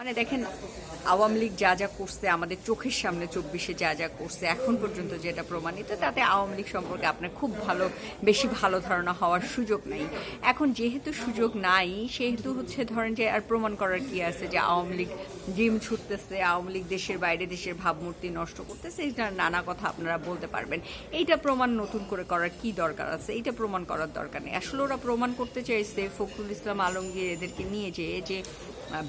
মানে দেখেন, আওয়ামী লীগ যা যা করছে, আমাদের চোখের সামনে চব্বিশে যা যা করছে, এখন পর্যন্ত যেটা প্রমাণিত, তাতে আওয়ামী লীগ সম্পর্কে আপনার খুব ভালো, বেশি ভালো ধারণা হওয়ার সুযোগ নাই। এখন যেহেতু সুযোগ নাই, সেহেতু হচ্ছে ধরেন যে, আর প্রমাণ করার কি আছে যে, আওয়ামী লীগ ডিম ছুটতেছে, আওয়ামী লীগ দেশের বাইরে দেশের ভাবমূর্তি নষ্ট করতেছে, এটা নানা কথা আপনারা বলতে পারবেন। এইটা প্রমাণ নতুন করে করার কি দরকার আছে? এইটা প্রমাণ করার দরকার নেই। আসলে ওরা প্রমাণ করতে চাইছে, ফখরুল ইসলাম আলমগীর এদেরকে নিয়ে যেয়ে যে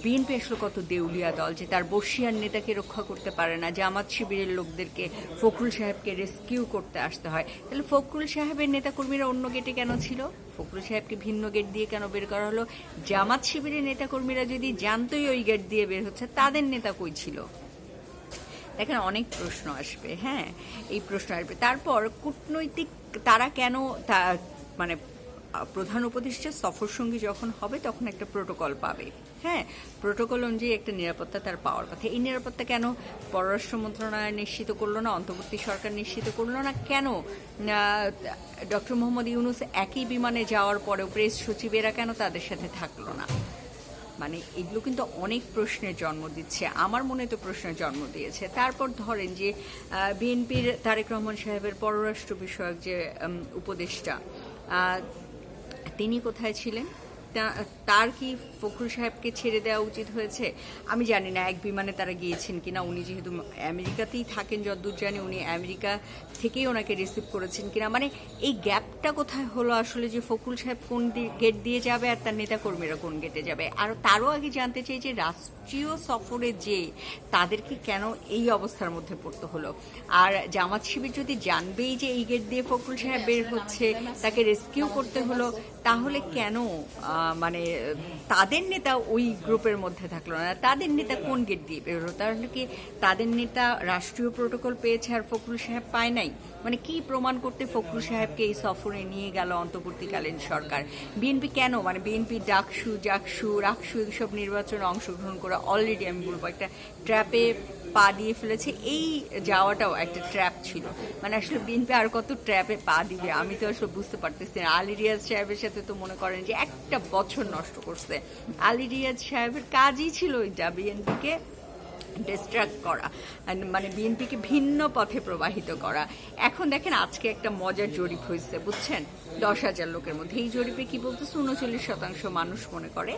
বিএনপি আসলে কত দেউলিয়া দল যে তার বর্ষিয়ার নেতাকে রক্ষা করতে পারে না, জামাত শিবিরের লোকদেরকে ফখরুল সাহেবকে রেস্কিউ করতে আসতে হয়। তাহলে ফখরুল সাহেবের নেতাকর্মীরা অন্য গেটে কেন ছিল? ফখরুল সাহেবকে ভিন্ন গেট দিয়ে কেন বের করা হলো? জামাত শিবিরের নেতাকর্মীরা যদি জানতোই ওই গেট দিয়ে বের হচ্ছে, তাদের নেতা কই ছিল? দেখেন, অনেক প্রশ্ন আসবে হ্যাঁ? এই প্রশ্ন আসবে। তারপর কূটনৈতিক তারা কেন মানে প্রধান উপদেষ্টা সফর সঙ্গী যখন হবে, তখন একটা প্রোটোকল পাবে। হ্যাঁ প্রোটোকল অনুযায়ী একটা নিরাপত্তা তার পাওয়ার কথা। এই নিরাপত্তা কেন পররাষ্ট্র মন্ত্রণালয় নিশ্চিত করল না, অন্তর্বর্তী সরকার নিশ্চিত করল না? কেন? ডক্টর মোহাম্মদ ইউনুস একই বিমানে যাওয়ার পরেও প্রেস সচিবেরা কেন তাদের সাথে থাকল না? মানে এগুলো কিন্তু অনেক প্রশ্নের জন্ম দিচ্ছে। আমার মনে তো প্রশ্নের জন্ম দিয়েছে। তারপর ধরেন যে বিএনপির তারেক রহমান সাহেবের পররাষ্ট্র বিষয়ক যে উপদেষ্টা তিনি কোথায় ছিলেন? তার কি ফখরুল সাহেবকে ছেড়ে দেওয়া উচিত হয়েছে? আমি জানি না, এক বিমানে তারা গিয়েছেন কিনা। উনি যেহেতু আমেরিকাতেই থাকেন, যদ্দূর জানি উনি আমেরিকা থেকেই ওনাকে রিসিভ করেছেন কিনা। মানে এই গ্যাপটা কোথায় হলো আসলে যে ফখরুল সাহেব কোন গেট দিয়ে যাবে আর তার নেতাকর্মীরা কোন গেটে যাবে? আর তারও আগে জানতে চাই যে রাষ্ট্রীয় সফরে যে তাদেরকে কেন এই অবস্থার মধ্যে পড়তে হলো? আর জামাত শিবির যদি জানবেই যে এই গেট দিয়ে ফখরুল সাহেব বের হচ্ছে, তাকে রেস্কিউ করতে হলো, তাহলে কেন মানে তাদের নেতা ওই গ্রুপের মধ্যে থাকল না। তাদের নেতা কোন গেট দিয়ে বেরোলো? তাহলে কি তাদের নেতা রাষ্ট্রীয় প্রোটোকল পেয়েছে আর ফখরুল সাহেব পায় নাই? মানে কি প্রমাণ করতে ফখরুল সাহেবকে এই সফরে নিয়ে গেল অন্তর্বর্তীকালীন সরকার? বিএনপি কেন? মানে বিএনপি, ডাকসু, জাকসু, রাকসু এইসব নির্বাচনে অংশগ্রহণ করে অলরেডি আমি বলব, একটা ট্র্যাপে পা দিয়ে ফেলেছে। এই যাওয়াটাও একটা ট্র্যাপ ছিল। মানে আসলে বিএনপি আর কত ট্র্যাপে পা দিবে, আমি তো আসলে বুঝতে পারতেছি না। আলী রিয়াজ সাহেবের সাথে তো মনে করেন যে একটা বছর নষ্ট করছে। আলী রিয়াজ সাহেবের কাজই ছিল ওইটা বিএনপিকে ডিস্ট্রাক্ট করা মানে বিএনপিকে ভিন্ন পথে প্রবাহিত করা। এখন দেখেন আজকে একটা মজার জরিপ হয়েছে, বুঝছেন? দশ হাজার লোকের মধ্যে। এই জরিপে কি বলতেছে? উনচল্লিশ শতাংশ মানুষ মনে করে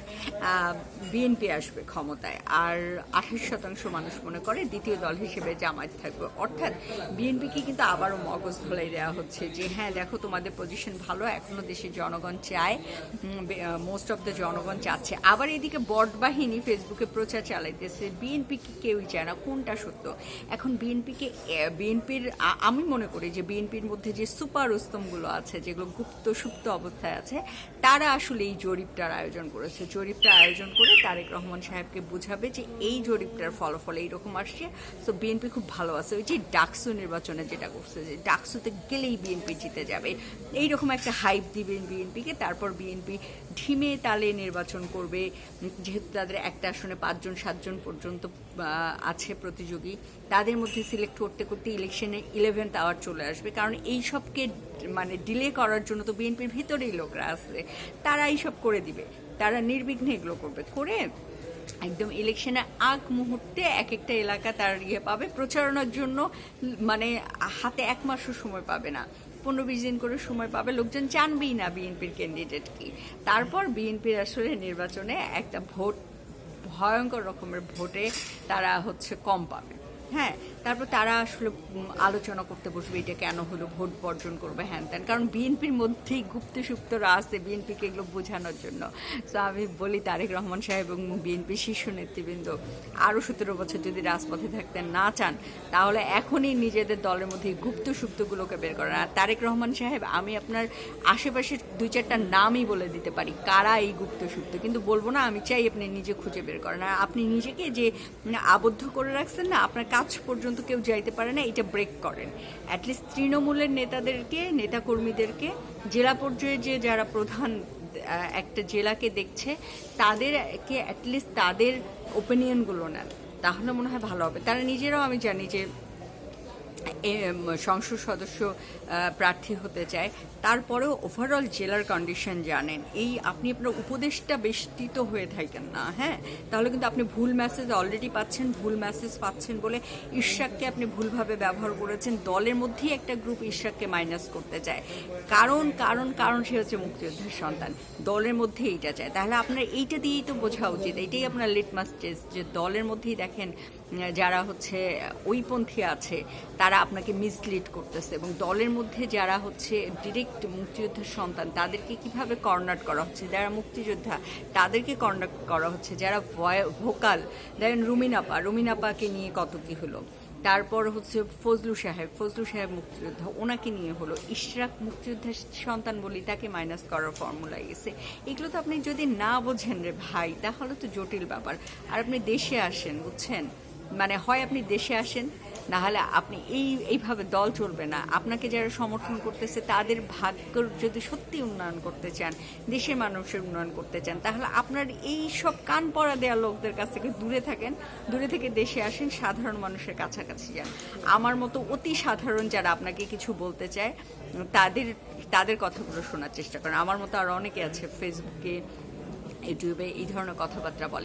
বিএনপি আসবে ক্ষমতায়, আর আঠাশ শতাংশ মানুষ মনে করে দ্বিতীয় দল হিসেবে জামায়াত থাকবে। অর্থাৎ বিএনপিকে কিন্তু আবারও মগজ ধলাই দেওয়া হচ্ছে যে হ্যাঁ দেখো তোমাদের পজিশন ভালো, এখনও দেশের জনগণ চায় মোস্ট অফ দ্য জনগণ চাচ্ছে। আবার এদিকে বট বাহিনী ফেসবুকে প্রচার চালাইতেছে বিএনপি কি কেউই চায় না কোনটা সত্য? এখন বিএনপিকে বিএনপির আমি মনে করি যে বিএনপির মধ্যে যে সুপার উস্তমগুলো আছে, যেগুলো গুপ্ত সুপ্ত অবস্থায় আছে, তারা আসলে এই জরিপটার আয়োজন করেছে। জরিপটা আয়োজন করে তারেক রহমান সাহেবকে বুঝাবে যে এই জরিপটার ফলাফল এইরকম আসছে। তো বিএনপি খুব ভালো আছে। ওই যে ডাকসু নির্বাচনে যেটা করছে, যে ডাকসুতে গেলেই বিএনপি জিতে যাবে। এইরকম একটা হাইপ দিবেন বিএনপিকে, তারপর বিএনপি ঢিমে তালে নির্বাচন করবে, যেহেতু তাদের একটা আসনে পাঁচজন, সাতজন পর্যন্ত আছে প্রতিযোগী। তাদের মধ্যে সিলেক্ট করতে করতে ইলেকশনে ইলেভেন্থ আওয়ার চলে আসবে। কারণ এই সবকে মানে ডিলে করার জন্য তো বিএনপির ভিতরেই লোকরা আছে। তারা এইসব করে দিবে। তারা নির্বিঘ্নে এগুলো করবে। করে একদম ইলেকশনে আগ মুহূর্তে এক একটা এলাকা তার ইয়ে পাবে। প্রচারণার জন্য মানে হাতে এক মাসও সময় পাবে না। পনেরো বিশ দিন করে সময় পাবে। লোকজন জানবেই না বিএনপির ক্যান্ডিডেট কি। তারপর বিএনপির আসলে নির্বাচনে একটা ভোট, ভয়ঙ্কর রকমের ভোটে তারা হচ্ছে কম পাবে। হ্যাঁ তারপর তারা আসলে আলোচনা করতে বসবে এটা কেন হলো, ভোট বর্জন করবে, হ্যান ত্যান। কারণ বিএনপির মধ্যেই গুপ্ত সুপ্তরা আছে বিএনপিকে এগুলো বোঝানোর জন্য। তো আমি বলি তারেক রহমান সাহেব এবং বিএনপি শীর্ষ নেতৃবৃন্দ আরও সতেরো বছর যদি রাজপথে থাকতে না চান, তাহলে এখনই নিজেদের দলের মধ্যে গুপ্ত সুপ্তগুলোকে বের করেন। আর তারেক রহমান সাহেব, আমি আপনার আশেপাশের দুই চারটা নামই বলে দিতে পারি, কারা এই গুপ্ত সুপ্ত কিন্তু বলব না, আমি চাই আপনি নিজে খুঁজে বের করেন। আর আপনি নিজেকে যে আবদ্ধ করে রাখছেন না, আপনার কাজ পর্যন্ত কেউ যাইতে পারে না, এটা ব্রেক করেন। অ্যাটলিস্ট তৃণমূলের নেতাদেরকে, নেতাকর্মীদেরকে, জেলা পর্যায়ে যে যারা প্রধান একটা জেলাকে দেখছে, তাদেরকে অ্যাটলিস্ট তাদের ওপিনিয়নগুলো নেন। তাহলে মনে হয় ভালো হবে। তারা নিজেরাও আমি জানি যে সংসদ সদস্য প্রার্থী হতে চায়। তারপরেও ওভারঅল জেলার কন্ডিশন জানেন। এই আপনি আপনার উপদেশটা বেষ্টিত হয়ে থাকেন না হ্যাঁ? তাহলে কিন্তু আপনি ভুল মেসেজ অলরেডি পাচ্ছেন, ভুল মেসেজ পাচ্ছেন বলে ইশরাককে আপনি ভুলভাবে ব্যবহার করেছেন। দলের মধ্যেই একটা গ্রুপ ইশরাককে মাইনাস করতে চায়। কারণ কারণ কারণ সে হচ্ছে মুক্তিযোদ্ধার সন্তান। দলের মধ্যে এইটা চায়। তাহলে আপনার এইটা দিয়েই তো বোঝা উচিত। এটাই আপনার লিটমাস টেস্ট যে দলের মধ্যেই দেখেন যারা হচ্ছে ওইপন্থী আছে, তারা আপনাকে মিসলিড করতেছে এবং দলের মধ্যে যারা হচ্ছে ডিরেক্ট মুক্তিযোদ্ধার সন্তান, তাদেরকে কীভাবে কর্নার করা হচ্ছে? যারা মুক্তিযোদ্ধা, তাদেরকে কর্নার করা হচ্ছে। যারা ভোকাল দেখেন রুমিনাপা, রুমিনাপাকে নিয়ে কত কি হলো? তারপর হচ্ছে ফজলু সাহেব ফজলু সাহেব মুক্তিযোদ্ধা, ওনাকে নিয়ে হলো। ইশরাক মুক্তিযোদ্ধার সন্তান বলি, তাকে মাইনাস করার ফর্মুলা গেছে। এগুলো তো আপনি যদি না বোঝেন রে ভাই, তাহলে তো জটিল ব্যাপার। আর আপনি দেশে আসেন, বুঝছেন? মানে হয় আপনি দেশে আসেন, না হলে আপনি এই, এইভাবে দল চলবে না। আপনাকে যারা সমর্থন করতেছে, তাদের ভাগ্য যদি সত্যি উন্নয়ন করতে চান, দেশের মানুষের উন্নয়ন করতে চান, তাহলে আপনার এই সব কান পড়া দেওয়া লোকদের কাছ থেকে দূরে থাকেন, দূরে থেকে দেশে আসেন, সাধারণ মানুষের কাছাকাছি যান। আমার মতো অতি সাধারণ যারা আপনাকে কিছু বলতে চায়, তাদের তাদের কথাগুলো শোনার চেষ্টা করেন। আমার মতো আর অনেকে আছে ফেসবুকে ইউটিউবে এই ধরনের কথাবার্তা বলে।